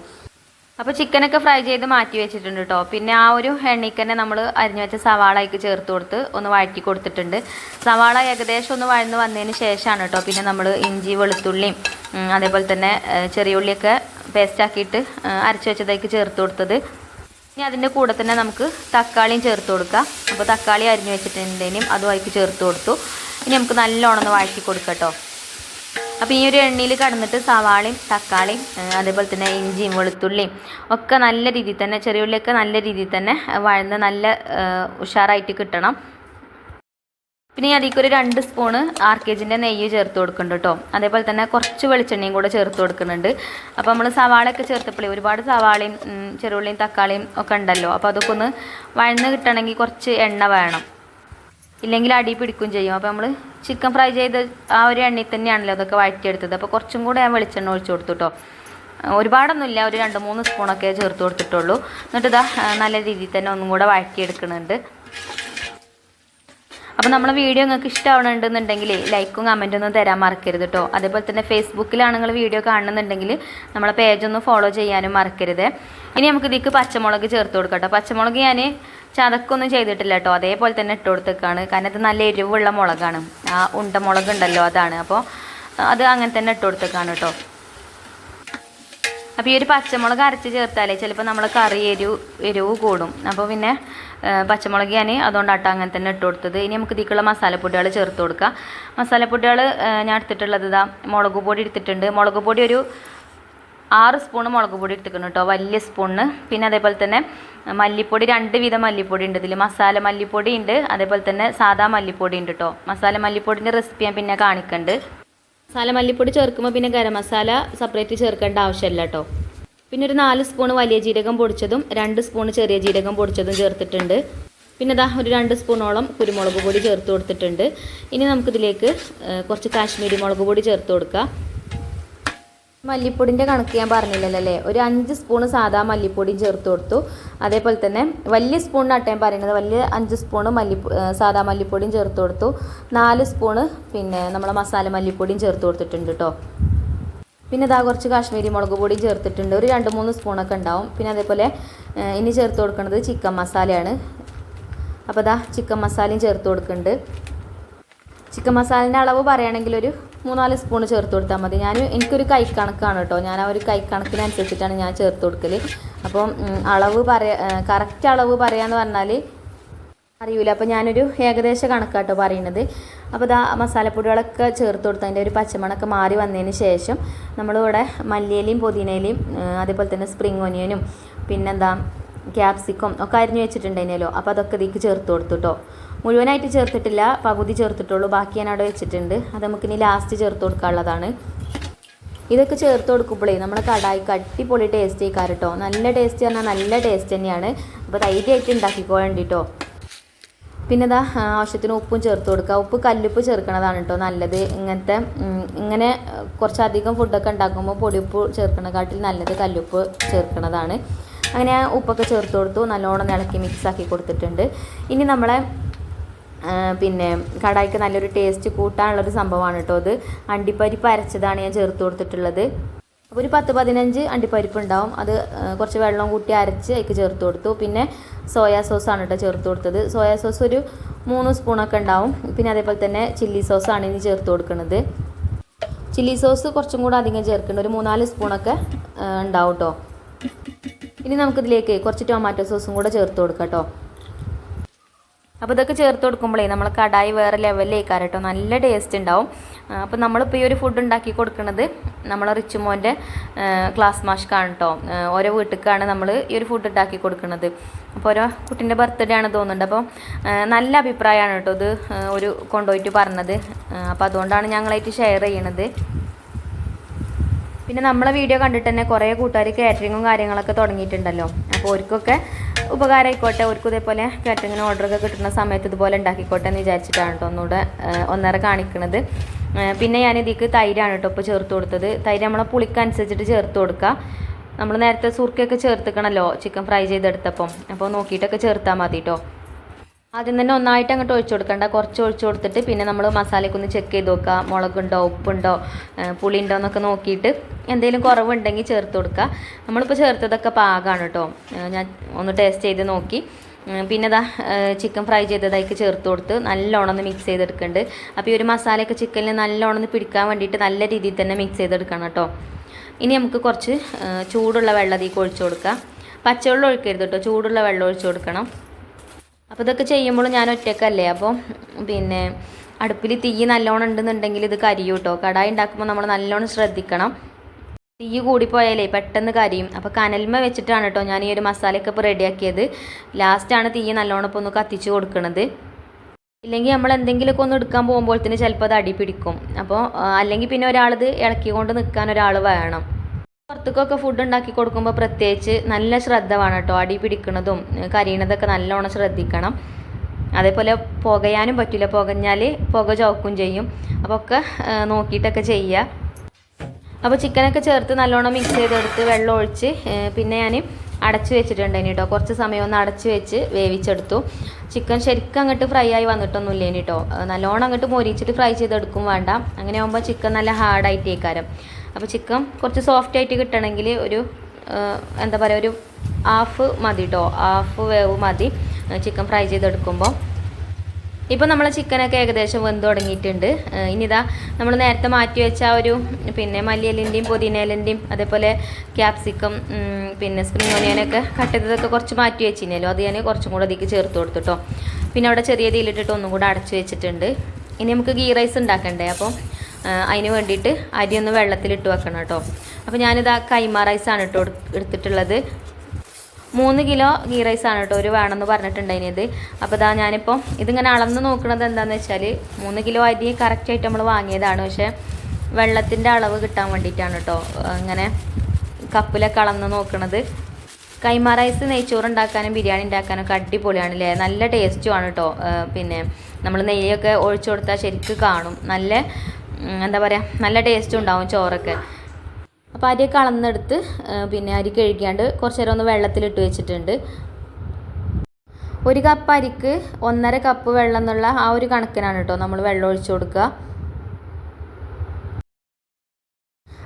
അപ്പോൾ ചിക്കനൊക്കെ ഫ്രൈ ചെയ്ത് മാറ്റി വെച്ചിട്ടുണ്ട് കേട്ടോ പിന്നെ ആ ഒരു എണ്ണയ്ക്ക് തന്നെ നമ്മൾ അരിഞ്ഞു വെച്ച സവാളയ്ക്ക് ചേർത്ത് കൊടുത്ത് ഒന്ന് വഴറ്റി കൊടുത്തിട്ടുണ്ട്. സവാള ഏകദേശം ഒന്ന് വഴന്ന് വന്നതിന് ശേഷമാണ് കേട്ടോ പിന്നെ നമ്മൾ ഇഞ്ചി വെളുത്തുള്ളിയും അതേപോലെ തന്നെ ചെറിയ ഉള്ളിയൊക്കെ പേസ്റ്റ് ആക്കിയിട്ട് ഏഹ്, വെച്ചതേക്ക് ചേർത്ത് കൊടുത്തത്. ഇനി അതിന്റെ കൂടെ തന്നെ നമുക്ക് തക്കാളിയും ചേർത്ത് കൊടുക്കാം. അപ്പോൾ തക്കാളി അരിഞ്ഞു വെച്ചിട്ടുണ്ടെങ്കിലും അതും അതിക്ക് ചേർത്ത് കൊടുത്തു. ഇനി നമുക്ക് നല്ലോണം ഒന്ന് വഴറ്റി കൊടുക്കാം കേട്ടോ അപ്പോൾ ഈ ഒരു എണ്ണയിൽ കടന്നിട്ട് സവാളയും തക്കാളിയും അതേപോലെ തന്നെ ഇഞ്ചിയും വെളുത്തുള്ളിയും ഒക്കെ നല്ല രീതിയിൽ തന്നെ ചെറിയ ഉള്ളിയൊക്കെ നല്ല രീതിയിൽ തന്നെ വഴന്ന് നല്ല ഉഷാറായിട്ട് കിട്ടണം. പിന്നെ അതിലേക്ക് ഒരു രണ്ട് സ്പൂണ് ആർ കെ ജിന്റെ നെയ്യ് ചേർത്ത് കൊടുക്കുന്നുണ്ട് കേട്ടോ. അതേപോലെ തന്നെ കുറച്ച് വെളിച്ചെണ്ണയും കൂടെ ചേർത്ത് കൊടുക്കുന്നുണ്ട്. അപ്പോൾ നമ്മൾ സവാളയൊക്കെ ചേർത്തപ്പോഴേ ഒരുപാട് സവാളയും ചെറുള്ളിയും തക്കാളിയും ഒക്കെ ഉണ്ടല്ലോ. അപ്പോൾ അതൊക്കെ ഒന്ന് വഴന്ന് കിട്ടണമെങ്കിൽ കുറച്ച് എണ്ണ വേണം. ഇല്ലെങ്കിൽ അടി പിടിക്കും ചെയ്യും. അപ്പോൾ നമ്മൾ ചിക്കൻ ഫ്രൈ ചെയ്ത് ആ ഒരു എണ്ണയിൽ തന്നെയാണല്ലോ അതൊക്കെ വഴറ്റിയെടുത്തത്. അപ്പോൾ കുറച്ചും കൂടെ ഞാൻ വെളിച്ചെണ്ണ ഒഴിച്ചു കൊടുത്തു കേട്ടോ ഒരുപാടൊന്നുമില്ല. ഒരു രണ്ട് മൂന്ന് സ്പൂണൊക്കെ ചേർത്ത് കൊടുത്തിട്ടുള്ളൂ. എന്നിട്ട് ഇതാ നല്ല രീതിയിൽ തന്നെ ഒന്നും കൂടെ വഴറ്റിയെടുക്കുന്നുണ്ട്. അപ്പോൾ നമ്മളെ വീഡിയോ നിങ്ങൾക്ക് ഇഷ്ടമാവണമെന്നുണ്ടെങ്കിൽ ലൈക്കും കമന്റും ഒന്നും തരാൻ മറക്കരുത് കേട്ടോ അതേപോലെ തന്നെ ഫേസ്ബുക്കിലാണ് നിങ്ങൾ വീഡിയോ കാണുന്നുണ്ടെങ്കിൽ നമ്മളെ പേജ് ഒന്ന് ഫോളോ ചെയ്യാനും മറക്കരുത്. ഇനി നമുക്ക് ഇതിക്ക് പച്ചമുളക് ചേർത്ത് കൊടുക്കട്ടോ കേട്ടോ പച്ചമുളക് ഞാൻ ചതക്കൊന്നും ചെയ്തിട്ടില്ല കേട്ടോ അതേപോലെ തന്നെ ഇട്ട് കൊടുത്തേക്കാണ്. കാരണം ഇത് നല്ല എരിവുള്ള മുളകാണ്. ആ ഉണ്ടമുളക് ഉണ്ടല്ലോ അതാണ്. അപ്പോൾ അത് അങ്ങനെ തന്നെ ഇട്ട് കൊടുത്തേക്കാണ് കേട്ടോ അപ്പോൾ ഈ ഒരു പച്ചമുളക് അരച്ച് ചേർത്താലേ ചിലപ്പോൾ നമ്മൾ കറി എരിവ് എരിവ് കൂടും. അപ്പോൾ പിന്നെ പച്ചമുളക് ഞാൻ അതുകൊണ്ടാട്ടോ അങ്ങനെ തന്നെ ഇട്ട് കൊടുത്തത്. ഇനി നമുക്ക് ഇതിക്കുള്ള മസാലപ്പൊടികൾ ചേർത്ത് കൊടുക്കാം. മസാലപ്പൊടികൾ ഞാൻ എടുത്തിട്ടുള്ളത് ഇതാ മുളക് പൊടി എടുത്തിട്ടുണ്ട്. മുളക് പൊടി ഒരു ആറ് സ്പൂണ് മുളക് പൊടി എടുത്തിക്കണം കേട്ടോ വലിയ സ്പൂണിന് പിന്നെ അതേപോലെ തന്നെ മല്ലിപ്പൊടി രണ്ട് വിധം മല്ലിപ്പൊടി ഉണ്ട് ഇതിൽ മസാല മല്ലിപ്പൊടി ഉണ്ട് അതേപോലെ തന്നെ സാധാ മല്ലിപ്പൊടി ഉണ്ട് കേട്ടോ. മസാല മല്ലിപ്പൊടിന്റെ റെസിപ്പി ഞാൻ പിന്നെ കാണിക്കുന്നുണ്ട് മസാല മല്ലിപ്പൊടി ചേർക്കുമ്പോൾ പിന്നെ ഗരം മസാല സെപ്പറേറ്റ് ചേർക്കേണ്ട ആവശ്യമില്ല കേട്ടോ. പിന്നെ ഒരു നാല് സ്പൂൺ വലിയ ജീരകം പൊടിച്ചതും രണ്ട് സ്പൂൺ ചെറിയ ജീരകം പൊടിച്ചതും ചേർത്തിട്ടുണ്ട്. പിന്നെ ഇതാ ഒരു രണ്ട് സ്പൂണോളം കുരുമുളക് പൊടി ചേർത്ത് കൊടുത്തിട്ടുണ്ട്. ഇനി നമുക്കിതിലേക്ക് കുറച്ച് കാശ്മീരി മുളക് പൊടി ചേർത്ത് കൊടുക്കാം. മല്ലിപ്പൊടിന്റെ കണക്ക് ഞാൻ പറഞ്ഞില്ലല്ലോ അല്ലേ? ഒരു അഞ്ച് സ്പൂണ് സാധാ മല്ലിപ്പൊടിയും ചേർത്ത് കൊടുത്തു. അതേപോലെ തന്നെ വലിയ സ്പൂണിനാട്ടെ ഞാൻ പറയുന്നത്. വലിയ അഞ്ച് സ്പൂണ് മല്ലി സാധാ മല്ലിപ്പൊടിയും ചേർത്ത് കൊടുത്തു. നാല് സ്പൂണ് പിന്നെ നമ്മളെ മസാല മല്ലിപ്പൊടിയും ചേർത്ത് കൊടുത്തിട്ടുണ്ട് കേട്ടോ പിന്നെ ഇതാ കുറച്ച് കാശ്മീരി മുളക് പൊടി ചേർത്തിട്ടുണ്ട്. ഒരു രണ്ട് മൂന്ന് സ്പൂണൊക്കെ ഉണ്ടാവും. പിന്നെ അതേപോലെ ഇനി ചേർത്ത് കൊടുക്കുന്നത് ചിക്കൻ മസാലയാണ്. അപ്പോൾ ഇതാ ചിക്കൻ മസാലയും ചേർത്ത് കൊടുക്കുന്നുണ്ട്. ചിക്കൻ മസാലേന്റെ അളവ് പറയുകയാണെങ്കിൽ ഒരു മൂന്നാൽ സ്പൂൺ ചേർത്ത് കൊടുത്താൽ മതി. ഞാൻ എനിക്കൊരു കൈക്കണക്കാണ് കേട്ടോ. ഞാൻ ആ ഒരു കൈ കൈക്കണക്കിനനുസരിച്ചിട്ടാണ് ഞാൻ ചേർത്ത് കൊടുക്കൽ അപ്പം അളവ് പറയാ കറക്റ്റ് അളവ് പറയാന്ന് പറഞ്ഞാൽ അറിയൂല. അപ്പോൾ ഞാനൊരു ഏകദേശ കണക്കാട്ടോ പറയുന്നത്. അപ്പോൾ ഇതാ മസാലപ്പൊടികളൊക്കെ ചേർത്ത് കൊടുത്ത് അതിന്റെ ഒരു പച്ചമണൊക്കെ മാറി വന്നതിന് ശേഷം നമ്മളിവിടെ മല്ലിയിലയും പുതിനയിലയും അതേപോലെ തന്നെ സ്പ്രിങ് ഒനിയനും പിന്നെന്താ ക്യാപ്സിക്കം ഒക്കെ അരിഞ്ഞു വെച്ചിട്ടുണ്ടായിരുന്നല്ലോ. അപ്പോൾ അതൊക്കെ ഇതിക്ക് ചേർത്ത് കൊടുത്തു കേട്ടോ മുഴുവനായിട്ട് ചേർത്തിട്ടില്ല. പകുതി ചേർത്തിട്ടുള്ളൂ. ബാക്കി ഞാൻ അവിടെ വെച്ചിട്ടുണ്ട്. അത് നമുക്കിനി ലാസ്റ്റ് ചേർത്ത് കൊടുക്കാനുള്ളതാണ്. ഇതൊക്കെ ചേർത്ത് കൊടുക്കുമ്പോഴേ നമ്മുടെ കടായിക്ക് അടിപൊളി ടേസ്റ്റ് ആയിക്കാറ് കേട്ടോ നല്ല ടേസ്റ്റ് പറഞ്ഞാൽ നല്ല ടേസ്റ്റ് തന്നെയാണ്. അപ്പോൾ ധൈര്യമായിട്ട് ഉണ്ടാക്കിക്കോ കേട്ടോ പിന്നെ ഇതാ ആവശ്യത്തിന് ഉപ്പും ചേർത്ത് കൊടുക്കുക. ഉപ്പ് കല്ലുപ്പ് ചേർക്കണതാണ് കേട്ടോ നല്ലത്. ഇങ്ങനത്തെ ഇങ്ങനെ കുറച്ചധികം ഫുഡൊക്കെ ഉണ്ടാക്കുമ്പോൾ പൊടിയുപ്പ് ചേർക്കണക്കാട്ടിൽ നല്ലത് കല്ലുപ്പ് ചേർക്കണതാണ്. അങ്ങനെ ഉപ്പൊക്കെ ചേർത്ത് കൊടുത്തു. നല്ലോണം ഇളക്കി മിക്സ് ആക്കി കൊടുത്തിട്ടുണ്ട്. ഇനി നമ്മളെ പിന്നെ കടായിക്ക് നല്ലൊരു ടേസ്റ്റ് കൂട്ടാനുള്ളൊരു സംഭവമാണ് കേട്ടോ അത് അണ്ടിപ്പരിപ്പ് അരച്ചതാണ് ഞാൻ ചേർത്ത് കൊടുത്തിട്ടുള്ളത്. അപ്പോൾ ഒരു പത്ത് പതിനഞ്ച് അണ്ടിപ്പരിപ്പ് ഉണ്ടാവും അത് കുറച്ച് വെള്ളം കൂട്ടി അരച്ച് അതിക്ക് ചേർത്ത് കൊടുത്തു. പിന്നെ സോയാ സോസാണ് കേട്ടോ ചേർത്ത് കൊടുത്തത്. സോയാ സോസ് ഒരു മൂന്ന് സ്പൂണൊക്കെ ഉണ്ടാവും. പിന്നെ അതേപോലെ തന്നെ ചില്ലി സോസാണ് ഇനി ചേർത്ത് കൊടുക്കുന്നത് ചില്ലി സോസ് കുറച്ചും കൂടെ അധികം ചേർക്കേണ്ട. ഒരു മൂന്നാൽ സ്പൂണൊക്കെ ഉണ്ടാവും കേട്ടോ. ഇനി നമുക്കിതിലേക്ക് കുറച്ച് ടൊമാറ്റോ സോസും കൂടെ ചേർത്ത് കൊടുക്കാം കേട്ടോ. അപ്പോൾ ഇതൊക്കെ ചേർത്ത് കൊടുക്കുമ്പോഴേ നമ്മൾ കടായി വേറെ ലെവലിലേക്ക് കേട്ടോ നല്ല ടേസ്റ്റ് ഉണ്ടാവും അപ്പോൾ നമ്മളിപ്പോൾ ഈ ഒരു ഫുഡ് ഉണ്ടാക്കി കൊടുക്കുന്നത് നമ്മളെ റിച്ചുമോന്റെ ക്ലാസ് മാഷ്ക്കാണ് കേട്ടോ ഓരോ വീട്ടിലേക്കാണ് നമ്മൾ ഈ ഒരു ഫുഡ് ഉണ്ടാക്കി കൊടുക്കുന്നത് അപ്പോൾ ഓരോ കുട്ടീന്റെ ബർത്ത്ഡേ ആണ് തോന്നുന്നുണ്ട്. അപ്പോൾ നല്ല അഭിപ്രായമാണ് കേട്ടോ ഇത് ഒരു കൊണ്ടുപോയിട്ട് പറഞ്ഞത്. അപ്പോൾ അതുകൊണ്ടാണ് ഞങ്ങളായിട്ട് ഷെയർ ചെയ്യണത്. പിന്നെ നമ്മളെ വീഡിയോ കണ്ടിട്ട് തന്നെ കുറേ കൂട്ടുകാർ കാറ്ററിങ്ങും കാര്യങ്ങളൊക്കെ തുടങ്ങിയിട്ടുണ്ടല്ലോ. അപ്പോൾ അവർക്കൊക്കെ ഉപകാരമായിക്കോട്ടെ അവർക്കും ഇതേപോലെ കാറ്ററിങ്ങിന് ഓർഡറൊക്കെ കിട്ടുന്ന സമയത്ത് ഇതുപോലെ ഉണ്ടാക്കിക്കോട്ടെ എന്ന് വിചാരിച്ചിട്ടാണ് കേട്ടോ ഒന്നുകൂടെ ഒന്നര കാണിക്കണത്. പിന്നെ ഞാൻ ഇതിക്ക് തൈരാണ് കേട്ടോ ഇപ്പോൾ ചേർത്ത് കൊടുത്തത്. തൈര് നമ്മളെ പുളിക്കനുസരിച്ചിട്ട് ചേർത്ത് കൊടുക്കുക നമ്മൾ നേരത്തെ സുർക്കയൊക്കെ ചേർത്തിക്കണമല്ലോ ചിക്കൻ ഫ്രൈ ചെയ്തെടുത്തപ്പം. അപ്പോൾ നോക്കിയിട്ടൊക്കെ ചേർത്താൽ മതി കേട്ടോ ആദ്യം തന്നെ ഒന്നായിട്ട് അങ്ങോട്ട് ഒഴിച്ചു കൊടുക്കണ്ട. കുറച്ച് ഒഴിച്ചു കൊടുത്തിട്ട് പിന്നെ നമ്മൾ മസാലയൊക്കെ ഒന്ന് ചെക്ക് ചെയ്ത് നോക്കുക. മുളകുണ്ടോ ഉപ്പുണ്ടോ പുളിയുണ്ടോ എന്നൊക്കെ നോക്കിയിട്ട് എന്തെങ്കിലും കുറവുണ്ടെങ്കിൽ ചേർത്ത് കൊടുക്കുക. നമ്മളിപ്പോൾ ചേർത്തതൊക്കെ പാകമാണ് കേട്ടോ. ഞാൻ ഒന്ന് ടേസ്റ്റ് ചെയ്ത് നോക്കി. പിന്നെ ഇതാ ചിക്കൻ ഫ്രൈ ചെയ്തതായിക്ക് ചേർത്ത് കൊടുത്ത് നല്ലോണം ഒന്ന് മിക്സ് ചെയ്തെടുക്കുന്നുണ്ട് അപ്പോൾ ഈ ഒരു മസാലയൊക്കെ ചിക്കനിൽ നല്ലോണം ഒന്ന് പിടിക്കാൻ വേണ്ടിയിട്ട് നല്ല രീതിയിൽ തന്നെ മിക്സ് ചെയ്തെടുക്കണം കേട്ടോ. ഇനി നമുക്ക് കുറച്ച് ചൂടുള്ള വെള്ളം അതിലേക്ക് ഒഴിച്ചു കൊടുക്കുക. പച്ചവെള്ളം ഒഴിക്കരുത് കേട്ടോ. ചൂടുള്ള വെള്ളം ഒഴിച്ചു കൊടുക്കണം. അപ്പോൾ ഇതൊക്കെ ചെയ്യുമ്പോൾ ഞാൻ ഒറ്റക്കല്ലേ അപ്പോൾ പിന്നെ അടുപ്പിൽ തീ നല്ലോണം ഉണ്ടെന്നുണ്ടെങ്കിൽ ഇത് കരിയും കേട്ടോ കടായി ഉണ്ടാക്കുമ്പോൾ നമ്മൾ നല്ലോണം ശ്രദ്ധിക്കണം. തീ കൂടിപ്പോയാലേ പെട്ടെന്ന് കരിയും. അപ്പോൾ കനൽമ വെച്ചിട്ടാണ് കേട്ടോ ഞാൻ ഈ ഒരു മസാലയൊക്കെ ഇപ്പോൾ റെഡിയാക്കിയത്. ലാസ്റ്റാണ് തീ നല്ലോണം ഇപ്പോൾ ഒന്ന് കത്തിച്ച് കൊടുക്കുന്നത് ഇല്ലെങ്കിൽ നമ്മൾ എന്തെങ്കിലുമൊക്കെ ഒന്ന് എടുക്കാൻ പോകുമ്പോഴത്തേന് ചിലപ്പോൾ അത് അടി പിടിക്കും. അപ്പോൾ അല്ലെങ്കിൽ പിന്നെ ഒരാളിത് ഇളക്കിക്കൊണ്ട് നിൽക്കാൻ ഒരാൾ വേണം. പുറത്തേക്കൊക്കെ ഫുഡ് ഉണ്ടാക്കി കൊടുക്കുമ്പോൾ പ്രത്യേകിച്ച് നല്ല ശ്രദ്ധ വേണം കേട്ടോ. അടി പിടിക്കുന്നതും കരിയണതൊക്കെ നല്ലോണം ശ്രദ്ധിക്കണം. അതേപോലെ പുകയാനും പറ്റില്ല പുകഞ്ഞാൽ പുക ചോക്കും ചെയ്യും. അപ്പോൾ ഒക്കെ നോക്കിയിട്ടൊക്കെ ചെയ്യുക അപ്പോൾ ചിക്കനൊക്കെ ചേർത്ത് നല്ലോണം മിക്സ് ചെയ്തെടുത്ത് വെള്ളം ഒഴിച്ച് പിന്നെ ഞാൻ അടച്ച് വെച്ചിട്ടുണ്ടായിന് കേട്ടോ. കുറച്ച് സമയം ഒന്ന് അടച്ച് വെച്ച് വേവിച്ചെടുത്തു. ചിക്കൻ ശരിക്കും അങ്ങോട്ട് ഫ്രൈ ആയി വന്നിട്ടൊന്നുമില്ല കേട്ടോ. നല്ലോണം അങ്ങോട്ട് മൊരിച്ചിട്ട് ഫ്രൈ ചെയ്തെടുക്കും വേണ്ട. അങ്ങനെ ആകുമ്പോൾ ചിക്കൻ നല്ല ഹാർഡായിട്ടേക്കാരം അപ്പോൾ ചിക്കൻ കുറച്ച് സോഫ്റ്റ് ആയിട്ട് കിട്ടണമെങ്കിൽ ഒരു എന്താ പറയുക ഒരു ഹാഫ് മതി കേട്ടോ ഹാഫ് വേവ് മതി. ചിക്കൻ ഫ്രൈ ചെയ്തെടുക്കുമ്പോൾ ഇപ്പോൾ നമ്മളെ ചിക്കനൊക്കെ ഏകദേശം വെന്ത് തുടങ്ങിയിട്ടുണ്ട്. ഇനിതാ നമ്മൾ നേരത്തെ മാറ്റി വെച്ച ഒരു പിന്നെ മല്ലിയലിന്റെയും പുതിനയിലിന്റെയും അതേപോലെ ക്യാപ്സിക്കം പിന്നെ സ്പ്രിംഗ് ഓനിയനൊക്കെ കട്ട് ചെയ്തതൊക്കെ കുറച്ച് മാറ്റി വെച്ചിനല്ലോ. അത് ഞാൻ കുറച്ചും കൂടെ അതിലേക്ക് ചേർത്ത് കൊടുത്തിട്ടോ പിന്നെ അവിടെ ചെറിയ തീയിലിട്ടിട്ട് ഒന്നും കൂടെ അടച്ചു വെച്ചിട്ടുണ്ട്. ഇനി നമുക്ക് ഗീ റൈസ് ഉണ്ടാക്കണ്ടേ? അപ്പോൾ അതിന് വേണ്ടിയിട്ട് അരി ഒന്ന് വെള്ളത്തിലിട്ട് വെക്കണം കേട്ടോ. അപ്പോൾ ഞാനിതാ കൈമ റൈസാണ് കേട്ടോ എടുത്തിട്ടുള്ളത്. മൂന്ന് കിലോ ഗീ റൈസാണ് കേട്ടോ ഒരു വേണമെന്ന് പറഞ്ഞിട്ടുണ്ടായിരുന്നത് അപ്പോൾ ഇതാ ഞാനിപ്പോൾ ഇതിങ്ങനെ അളന്ന് നോക്കുന്നത് എന്താണെന്ന് വെച്ചാൽ മൂന്ന് കിലോ അരി കറക്റ്റായിട്ട് നമ്മൾ വാങ്ങിയതാണ്. പക്ഷേ വെള്ളത്തിന്റെ അളവ് കിട്ടാൻ വേണ്ടിയിട്ടാണ് കേട്ടോ ഇങ്ങനെ കപ്പിലൊക്കെ അളന്ന് നോക്കണത്. കൈമ റൈസ് നെയ്ച്ചോറ് ഉണ്ടാക്കാനും ബിരിയാണി ഉണ്ടാക്കാനും ഒക്കെ അടിപൊളിയാണ് അല്ലേ നല്ല ടേസ്റ്റുമാണ് കേട്ടോ പിന്നെ നമ്മൾ നെയ്യൊക്കെ ഒഴിച്ചു കൊടുത്താൽ ശരിക്ക് കാണും. നല്ല എന്താ പറയുക നല്ല ടേസ്റ്റും ഉണ്ടാവും ചോറൊക്കെ. അപ്പോൾ അരിയൊക്കെ അളന്നെടുത്ത് ആ, പിന്നെ അരി കഴുകിയാണ്ട് കുറച്ച് നേരം ഒന്ന് വെള്ളത്തിലിട്ട് വെച്ചിട്ടുണ്ട്. ഒരു കപ്പ് അരിക്ക് ഒന്നര കപ്പ് വെള്ളം എന്നുള്ള ആ ഒരു കണക്കിനാണ് കേട്ടോ നമ്മൾ വെള്ളം ഒഴിച്ചു കൊടുക്കുക.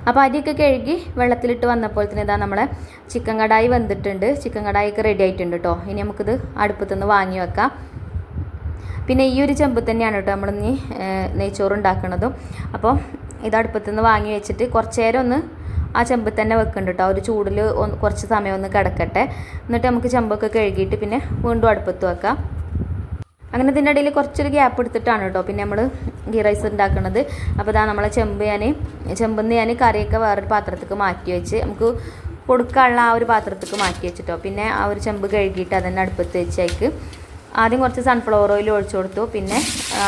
അപ്പോൾ അരിയൊക്കെ കഴുകി വെള്ളത്തിലിട്ട് വന്നപ്പോൾ തന്നെ ഇതാ നമ്മളെ ചിക്കൻ കടായി വെന്തിട്ടുണ്ട്. ചിക്കൻ കടായി ഒക്കെ റെഡി ആയിട്ടുണ്ട് കേട്ടോ ഇനി നമുക്കിത് അടുപ്പത്തുനിന്ന് വാങ്ങി വെക്കാം. പിന്നെ ഈ ഒരു ചെമ്പ് തന്നെയാണ് കേട്ടോ നമ്മൾ ഇനി നെയ്ച്ചോറ് ഉണ്ടാക്കുന്നതും അപ്പോൾ ഇത് അടുപ്പത്തു നിന്ന് വാങ്ങി വെച്ചിട്ട് കുറച്ച് നേരം ഒന്ന് ആ ചെമ്പിൽ തന്നെ വെക്കുന്നുണ്ട് കേട്ടോ. ഒരു ചൂടിൽ കുറച്ച് സമയം ഒന്ന് കിടക്കട്ടെ. എന്നിട്ട് നമുക്ക് ചെമ്പൊക്കെ കഴുകിയിട്ട് പിന്നെ വീണ്ടും അടുപ്പത്ത് വെക്കാം. അങ്ങനെ ഇതിന്റെ ഇടയിൽ കുറച്ചൊരു ഗ്യാപ്പ് എടുത്തിട്ടാണ് കേട്ടോ പിന്നെ നമ്മൾ ഗീ റൈസ് ഉണ്ടാക്കുന്നത് അപ്പോൾ ഇതാ നമ്മളെ ചെമ്പ് ഞാൻ ചെമ്പിന്ന് ഞാൻ കറിയൊക്കെ വേറൊരു പാത്രത്തേക്ക് മാറ്റി വെച്ച് നമുക്ക് കൊടുക്കാനുള്ള ആ ഒരു പാത്രത്തേക്ക് മാറ്റി വെച്ചിട്ടോ. പിന്നെ ആ ഒരു ചെമ്പ് കഴുകിയിട്ട് അതന്നെ അടുപ്പത്ത് വെച്ചേക്ക് ആദ്യം കുറച്ച് സൺഫ്ലവർ ഓയിൽ ഒഴിച്ചു കൊടുത്തു. പിന്നെ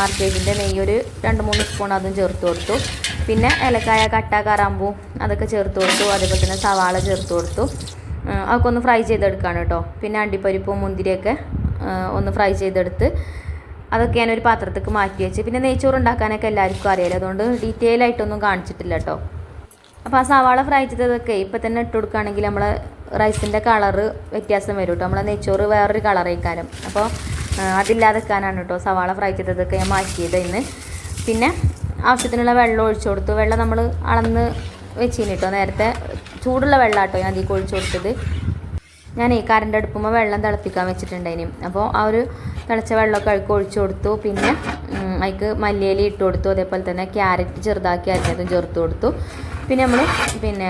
ആർക്കേജിന്റെ നെയ്യ് ഒരു രണ്ട് മൂന്ന് സ്പൂൺ അതും ചേർത്ത് കൊടുത്തു. പിന്നെ ഏലക്കായ കട്ട കറാമ്പൂ അതൊക്കെ ചേർത്ത് കൊടുത്തു. അതേപോലെ തന്നെ സവാള ചേർത്ത് കൊടുത്തു. അതൊക്കെ ഒന്ന് ഫ്രൈ ചെയ്തെടുക്കുകയാണ് കേട്ടോ പിന്നെ അണ്ടിപ്പരിപ്പും മുന്തിരിയൊക്കെ ഒന്ന് ഫ്രൈ ചെയ്തെടുത്ത് അതൊക്കെ ഞാനൊരു പാത്രത്തേക്ക് മാറ്റി വെച്ച്. പിന്നെ നെയ്ച്ചോറ് ഉണ്ടാക്കാനൊക്കെ എല്ലാവർക്കും അറിയാലോ. അതുകൊണ്ട് ഡീറ്റെയിൽ ആയിട്ടൊന്നും കാണിച്ചിട്ടില്ല കേട്ടോ അപ്പോൾ ആ സവാള ഫ്രൈ ചെയ്തതൊക്കെ ഇപ്പം തന്നെ ഇട്ട് കൊടുക്കുകയാണെങ്കിൽ നമ്മളെ റൈസിന്റെ കളറ് വ്യത്യാസം വരും കേട്ടോ നമ്മളെ നെയ്ച്ചോറ് വേറൊരു കളറേക്കാരം അപ്പോൾ അതില്ലാതെ അതില്ലാതെക്കാനാണ് കേട്ടോ സവാള ഫ്രൈ ചെയ്തതൊക്കെ ഞാൻ മാറ്റിയത് ഇന്ന്. പിന്നെ ആവശ്യത്തിനുള്ള വെള്ളം ഒഴിച്ചു കൊടുത്തു. വെള്ളം നമ്മൾ അളന്ന് വെച്ചിന് കേട്ടോ നേരത്തെ ചൂടുള്ള വെള്ളം കേട്ടോ ഞാൻ അതിലേക്ക് ഒഴിച്ചു കൊടുത്തത്. ഞാൻ ഈ കറണ്ട് അടുപ്പുമ്പോൾ വെള്ളം തിളപ്പിക്കാൻ വെച്ചിട്ടുണ്ടായിന്. അപ്പോൾ ആ ഒരു തിളച്ച വെള്ളമൊക്കെ അഴുക്ക് ഒഴിച്ചു കൊടുത്തു. പിന്നെ അതിക്ക് മല്ലിയില ഇട്ട് കൊടുത്തു. അതേപോലെ തന്നെ ക്യാരറ്റ് ചെറുതാക്കി അരിഞ്ഞതും ചേർത്ത് കൊടുത്തു. പിന്നെ നമ്മൾ പിന്നെ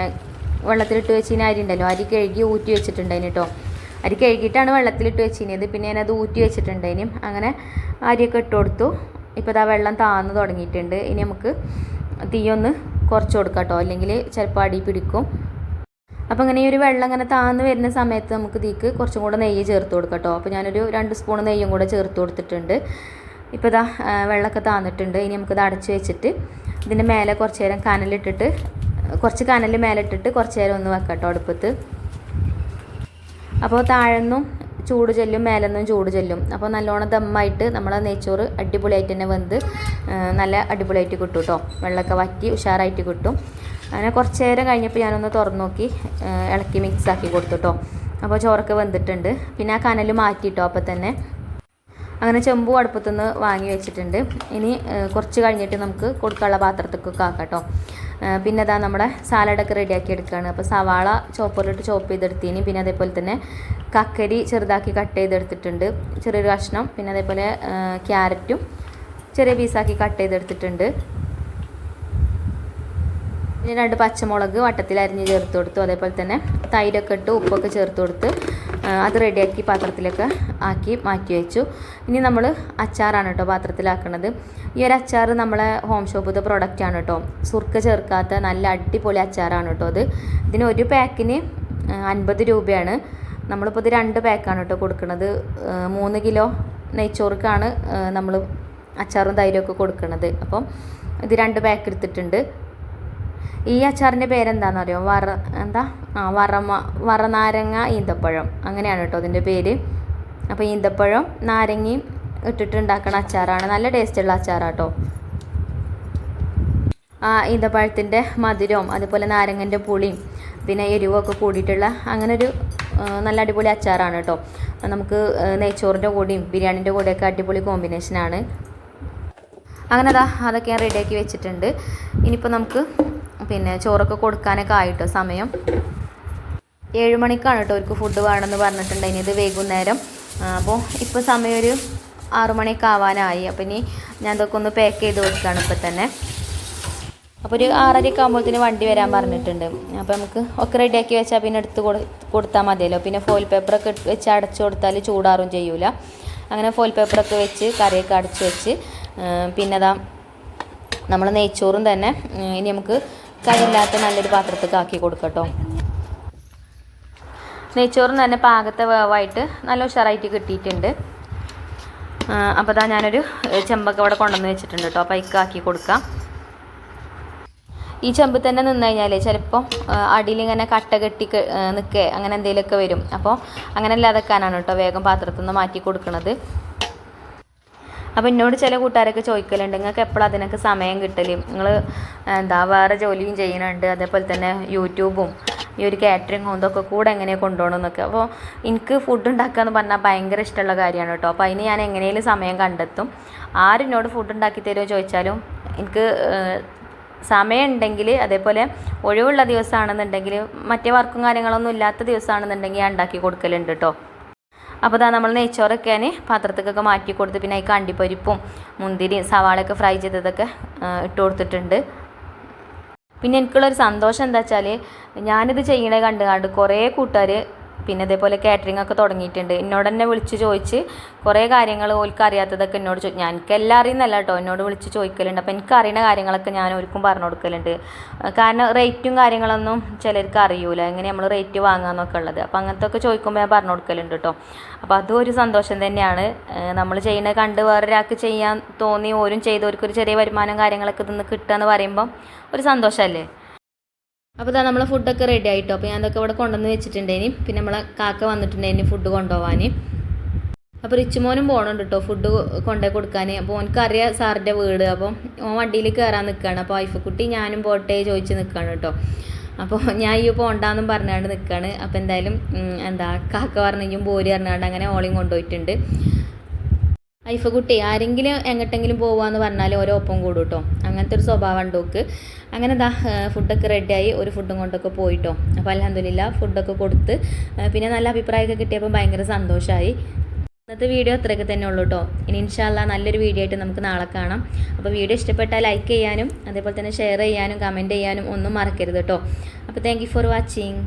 വെള്ളത്തിലിട്ട് വെച്ചിന് അരി ഉണ്ടല്ലോ. അരി കഴുകി ഊറ്റി വെച്ചിട്ടുണ്ടായിന് കേട്ടോ അരി കഴുകിയിട്ടാണ് വെള്ളത്തിലിട്ട് വെച്ചിനത്. പിന്നെ ഞാനത് ഊറ്റി വെച്ചിട്ടുണ്ടായിന്. അങ്ങനെ അരിയൊക്കെ ഇട്ട് കൊടുത്തു. ഇപ്പോൾ ഇതാ വെള്ളം താന്ന് തുടങ്ങിയിട്ടുണ്ട്. ഇനി നമുക്ക് തീയൊന്ന് കുറച്ച് കൊടുക്കാം കേട്ടോ അല്ലെങ്കിൽ ചിലപ്പോൾ അടി പിടിക്കും. അപ്പോൾ അങ്ങനെ ഈ ഒരു വെള്ളം ഇങ്ങനെ താന്ന് വരുന്ന സമയത്ത് നമുക്ക് തീക്ക് കുറച്ചും കൂടെ നെയ്യ് ചേർത്ത് കൊടുക്കാം കേട്ടോ അപ്പോൾ ഞാനൊരു രണ്ട് സ്പൂൺ നെയ്യും കൂടെ ചേർത്ത് കൊടുത്തിട്ടുണ്ട്. ഇപ്പോൾ ഇതാ വെള്ളമൊക്കെ താന്നിട്ടുണ്ട്. ഇനി നമുക്കിത് അടച്ച് വെച്ചിട്ട് ഇതിന്റെ മേലെ കുറച്ച് നേരം കനലിട്ടിട്ട് കുറച്ച് കനൽ മേലിട്ടിട്ട് കുറച്ച് നേരം ഒന്ന് വെക്കാം കേട്ടോ അടുപ്പത്ത്. അപ്പോൾ താഴെന്നും ചൂട് ചെല്ലും മേലെന്നും ചൂട് ചെല്ലും. അപ്പോൾ നല്ലോണം ദമ്മായിട്ട് നമ്മളെ നെയ്ച്ചോറ് അടിപൊളിയായിട്ട് തന്നെ വെന്ത് നല്ല അടിപൊളിയായിട്ട് കിട്ടും കേട്ടോ വെള്ളമൊക്കെ വറ്റി ഉഷാറായിട്ട് കിട്ടും. അങ്ങനെ കുറച്ച് നേരം കഴിഞ്ഞപ്പോൾ ഞാനൊന്ന് തുറന്നു നോക്കി ഇളക്കി മിക്സ് ആക്കി കൊടുത്തു കേട്ടോ അപ്പോൾ ചോറൊക്കെ വെന്തിട്ടുണ്ട്. പിന്നെ ആ കനൽ മാറ്റിയിട്ടോ അപ്പോൾ തന്നെ. അങ്ങനെ ചെമ്പു അടുപ്പത്തുനിന്ന് വാങ്ങി വെച്ചിട്ടുണ്ട്. ഇനി കുറച്ച് കഴിഞ്ഞിട്ട് നമുക്ക് കൊടുക്കാനുള്ള പാത്രത്തേക്കൊക്കെ ആക്കാം കേട്ടോ പിന്നെ അതാ നമ്മുടെ സാലഡൊക്കെ റെഡിയാക്കി എടുക്കുകയാണ്. അപ്പോൾ സവാള ചോപ്പറിലിട്ട് ചോപ്പ് ചെയ്തെടുത്തിന്. പിന്നെ അതേപോലെ തന്നെ കക്കരി ചെറുതാക്കി കട്ട് ചെയ്തെടുത്തിട്ടുണ്ട്. ചെറിയൊരു കഷ്ണം. പിന്നെ അതേപോലെ ക്യാരറ്റും ചെറിയ പീസാക്കി കട്ട് ചെയ്തെടുത്തിട്ടുണ്ട്. പിന്നെ രണ്ട് പച്ചമുളക് വട്ടത്തിൽ അരിഞ്ഞ് ചേർത്ത് കൊടുത്തു. അതേപോലെ തന്നെ തൈരൊക്കെ ഇട്ട് ഉപ്പൊക്കെ ചേർത്ത് കൊടുത്ത് അത് റെഡിയാക്കി പാത്രത്തിലൊക്കെ ആക്കി മാറ്റി വെച്ചു. ഇനി നമ്മൾ അച്ചാറാണ് കേട്ടോ പാത്രത്തിലാക്കുന്നത് ഈ ഒരു അച്ചാർ നമ്മളെ ഹോം ഷോപ്പിലത്തെ ആണ് കേട്ടോ സുർക്ക ചേർക്കാത്ത നല്ല അടിപൊളി അച്ചാറാണ് കേട്ടോ അത്. ഇതിന് ഒരു പാക്കിന് അൻപത് രൂപയാണ്. നമ്മളിപ്പോൾ ഇത് രണ്ട് പാക്കാണ് കേട്ടോ കൊടുക്കുന്നത് മൂന്ന് കിലോ നെയ്ച്ചോറുക്കാണ് നമ്മൾ അച്ചാറും തൈരും ഒക്കെ കൊടുക്കുന്നത് അപ്പം ഇത് രണ്ട് പാക്ക് എടുത്തിട്ടുണ്ട്. ഈ അച്ചാറിന്റെ പേരെന്താണെന്ന് അറിയോ വറ എന്താ? ആ വറമ വറനാരങ്ങ ഈന്തപ്പഴം. അങ്ങനെയാണ് കേട്ടോ അതിന്റെ പേര്. അപ്പോൾ ഈന്തപ്പഴം നാരങ്ങയും ഇട്ടിട്ട് ഉണ്ടാക്കണ അച്ചാറാണ്. നല്ല ടേസ്റ്റുള്ള അച്ചാറാട്ടോ. ആ ഈന്തപ്പഴത്തിന്റെ മധുരവും അതുപോലെ നാരങ്ങന്റെ പുളിയും പിന്നെ എരിവൊക്കെ കൂടിയിട്ടുള്ള അങ്ങനൊരു നല്ല അടിപൊളി അച്ചാറാണ് കേട്ടോ. നമുക്ക് നെയ്ച്ചോറിന്റെ കൂടിയും ബിരിയാണീന്റെ കൂടെയൊക്കെ അടിപൊളി കോമ്പിനേഷനാണ്. അങ്ങനെ അതാ അതൊക്കെ ഞാൻ റെഡിയാക്കി വെച്ചിട്ടുണ്ട്. ഇനിയിപ്പോൾ നമുക്ക് പിന്നെ ചോറൊക്കെ കൊടുക്കാനൊക്കെ ആയിട്ടോ സമയം. ഏഴ് മണിക്കാണ് കേട്ടോ അവർക്ക് ഫുഡ് വേണമെന്ന് പറഞ്ഞിട്ടുണ്ട് ഇനി ഇത് വൈകുന്നേരം. അപ്പോൾ ഇപ്പോൾ സമയം ഒരു ആറു മണിയൊക്കെ ആവാനായി. അപ്പോൾ ഇനി ഞാൻ ഇതൊക്കെ ഒന്ന് പാക്ക് ചെയ്ത് കൊടുക്കുകയാണ് ഇപ്പോൾ തന്നെ. അപ്പോൾ ഒരു ആറരയൊക്കെ ആകുമ്പോഴത്തേന് വണ്ടി വരാൻ പറഞ്ഞിട്ടുണ്ട്. അപ്പോൾ നമുക്ക് ഒക്കെ റെഡിയാക്കി വെച്ചാൽ പിന്നെ എടുത്ത് കൊടു കൊടുത്താൽ മതിയല്ലോ. പിന്നെ ഫോയിൽ പേപ്പറൊക്കെ വെച്ച് അടച്ചു കൊടുത്താൽ ചൂടാറും ചെയ്യൂല. അങ്ങനെ ഫോയിൽ പേപ്പറൊക്കെ വെച്ച് കറിയൊക്കെ അടച്ചു വെച്ച് ആ, പിന്നെ അതാ നമ്മൾ നെയ്ച്ചോറും തന്നെ ഇനി നമുക്ക് കൈയില്ലാത്ത നല്ലൊരു പാത്രത്തേക്ക് ആക്കി കൊടുക്കട്ടോ. നെയ്ച്ചോറും തന്നെ പാകത്തെ വേവായിട്ട് നല്ല ഉഷാറായിട്ട് കിട്ടിയിട്ടുണ്ട്. അപ്പോൾ അതാ ഞാനൊരു ചെമ്പൊക്കെ ഇവിടെ കൊണ്ടുവന്ന് വെച്ചിട്ടുണ്ട് കേട്ടോ. അപ്പോൾ അതിക്ക് ആക്കി കൊടുക്കാം. ഈ ചെമ്പ് തന്നെ നിന്ന് കഴിഞ്ഞാൽ ചിലപ്പോൾ അടിയിൽ ഇങ്ങനെ കട്ട കെട്ടി നിൽക്കുക അങ്ങനെ എന്തെങ്കിലുമൊക്കെ വരും. അപ്പോൾ അങ്ങനെ അല്ലാതെക്കാനാണ് കേട്ടോ വേഗം പാത്രത്തിൽ നിന്ന് മാറ്റി കൊടുക്കുന്നത് അപ്പോൾ എന്നോട് ചില കൂട്ടുകാരൊക്കെ ചോദിക്കലുണ്ട് നിങ്ങൾക്ക് എപ്പോഴും അതിനൊക്കെ സമയം കിട്ടൽ? നിങ്ങൾ എന്താ വേറെ ജോലിയും ചെയ്യുന്നുണ്ട് അതേപോലെ തന്നെ യൂട്യൂബും ഈ ഒരു കാറ്ററിങ്ങും ഇതൊക്കെ കൂടെ എങ്ങനെ കൊണ്ടുപോകണമെന്നൊക്കെ അപ്പോൾ എനിക്ക് ഫുഡ് ഉണ്ടാക്കുക എന്ന് പറഞ്ഞാൽ ഭയങ്കര ഇഷ്ടമുള്ള കാര്യമാണ് കേട്ടോ. അപ്പോൾ അതിന് ഞാൻ എങ്ങനെയും സമയം കണ്ടെത്തും. ആരെന്നോട് ഫുഡ് ഉണ്ടാക്കി തരുമോ ചോദിച്ചാലും എനിക്ക് സമയമുണ്ടെങ്കിൽ അതേപോലെ ഒഴിവുള്ള ദിവസമാണെന്നുണ്ടെങ്കിൽ മറ്റേ വർക്കും കാര്യങ്ങളൊന്നും ഇല്ലാത്ത ദിവസമാണെന്നുണ്ടെങ്കിൽ ഞാൻ ഉണ്ടാക്കി കൊടുക്കലുണ്ട് കേട്ടോ. അപ്പോൾ ഇതാ നമ്മൾ നെയ്ച്ചോറൊക്കെ ഞാൻ പാത്രത്തേക്കൊക്കെ മാറ്റി കൊടുത്ത് പിന്നെ അതിൽ അണ്ടിപ്പരിപ്പും മുന്തിരിയും സവാളയൊക്കെ ഫ്രൈ ചെയ്തതൊക്കെ ഇട്ട് കൊടുത്തിട്ടുണ്ട്. പിന്നെ എനിക്കുള്ളൊരു സന്തോഷം എന്താ വെച്ചാൽ ഞാനിത് ചെയ്യണേ കണ്ട് കണ്ട് കുറേ കൂട്ടുകാർ പിന്നെ ഇതേപോലെ കാറ്ററിംഗ് ഒക്കെ തുടങ്ങിയിട്ടുണ്ട്. എന്നോട് തന്നെ വിളിച്ച് ചോദിച്ച് കുറേ കാര്യങ്ങൾ ഓൽക്ക് അറിയാത്തതൊക്കെ എന്നോട് ചോ ഞാൻ എനിക്കെല്ലാം അറിയുന്നല്ല കേട്ടോ. എന്നോട് വിളിച്ച് ചോദിക്കലുണ്ട്. അപ്പോൾ എനിക്ക് അറിയുന്ന കാര്യങ്ങളൊക്കെ ഞാൻ ഓർക്കും പറഞ്ഞു കൊടുക്കലുണ്ട്. കാരണം റേറ്റും കാര്യങ്ങളൊന്നും ചിലർക്ക് അറിയൂല. എങ്ങനെ നമ്മൾ റേറ്റ് വാങ്ങാന്നൊക്കെ ഉള്ളത്. അപ്പോൾ അങ്ങനത്തെ ഒക്കെ ചോദിക്കുമ്പോൾ ഞാൻ പറഞ്ഞു കൊടുക്കലുണ്ട് കേട്ടോ. അപ്പോൾ അതും ഒരു സന്തോഷം തന്നെയാണ്. നമ്മൾ ചെയ്യുന്നത് കണ്ട് വേറൊരാൾക്ക് ചെയ്യാൻ തോന്നി ഓരും ചെയ്തവർക്ക് ഒരു ചെറിയ വരുമാനം കാര്യങ്ങളൊക്കെ ഇതൊന്ന് കിട്ടുക എന്ന് പറയുമ്പം ഒരു സന്തോഷമല്ലേ അപ്പോൾ ഇതാ നമ്മളെ ഫുഡൊക്കെ റെഡി ആയിട്ടോ. അപ്പോൾ ഞാൻ അതൊക്കെ ഇവിടെ കൊണ്ടുവന്ന് വെച്ചിട്ടുണ്ടേനി. പിന്നെ നമ്മളെ കാക്ക വന്നിട്ടുണ്ടേനി ഫുഡ് കൊണ്ടുപോകാൻ അപ്പോൾ റിച്ചുമോനും പോകണുണ്ട് കേട്ടോ ഫുഡ് കൊണ്ടുപോയി കൊടുക്കാൻ അപ്പോൾ ഓനക്ക് അറിയാം സാറിന്റെ വീട്. അപ്പോൾ ഓൻ വണ്ടിയിൽ കയറാൻ നിൽക്കുകയാണ് അപ്പോൾ വൈഫക്കുട്ടി ഞാനും പോട്ടെ ചോദിച്ച് നിൽക്കുകയാണ് കേട്ടോ അപ്പോൾ ഞാൻ ഈ പോണ്ടാന്നും പറഞ്ഞാണ്ട് നിൽക്കുകയാണ് അപ്പോൾ എന്തായാലും എന്താ കാക്ക പറഞ്ഞും പോരി പറഞ്ഞാണ്ട് അങ്ങനെ ഓളിയും കൊണ്ടുപോയിട്ടുണ്ട്. ഐഫക്കുട്ടി ആരെങ്കിലും എങ്ങോട്ടെങ്കിലും പോവാന്ന് പറഞ്ഞാൽ ഓരോ ഒപ്പം കൂടും കേട്ടോ അങ്ങനത്തെ ഒരു സ്വഭാവം ഉണ്ട് ഓക്ക്. അങ്ങനെ ദാ ഫുഡൊക്കെ റെഡിയായി ഒരു ഫുഡും കൊണ്ടൊക്കെ പോയിട്ടോ. അപ്പോൾ അലഹദില്ല ഫുഡൊക്കെ കൊടുത്ത് പിന്നെ നല്ല അഭിപ്രായമൊക്കെ കിട്ടിയപ്പോൾ ഭയങ്കര സന്തോഷമായി ഇന്നത്തെ വീഡിയോ അത്രയൊക്കെ തന്നെ ഉള്ളൂ കേട്ടോ ഇനി ഇൻഷാല്ല നല്ലൊരു വീഡിയോ ആയിട്ട് നമുക്ക് നാളെ കാണാം. അപ്പോൾ വീഡിയോ ഇഷ്ടപ്പെട്ടാൽ ലൈക്ക് ചെയ്യാനും അതേപോലെ തന്നെ ഷെയർ ചെയ്യാനും കമന്റ് ചെയ്യാനും ഒന്നും മറക്കരുത് കേട്ടോ അപ്പോൾ താങ്ക് ഫോർ വാച്ചിങ്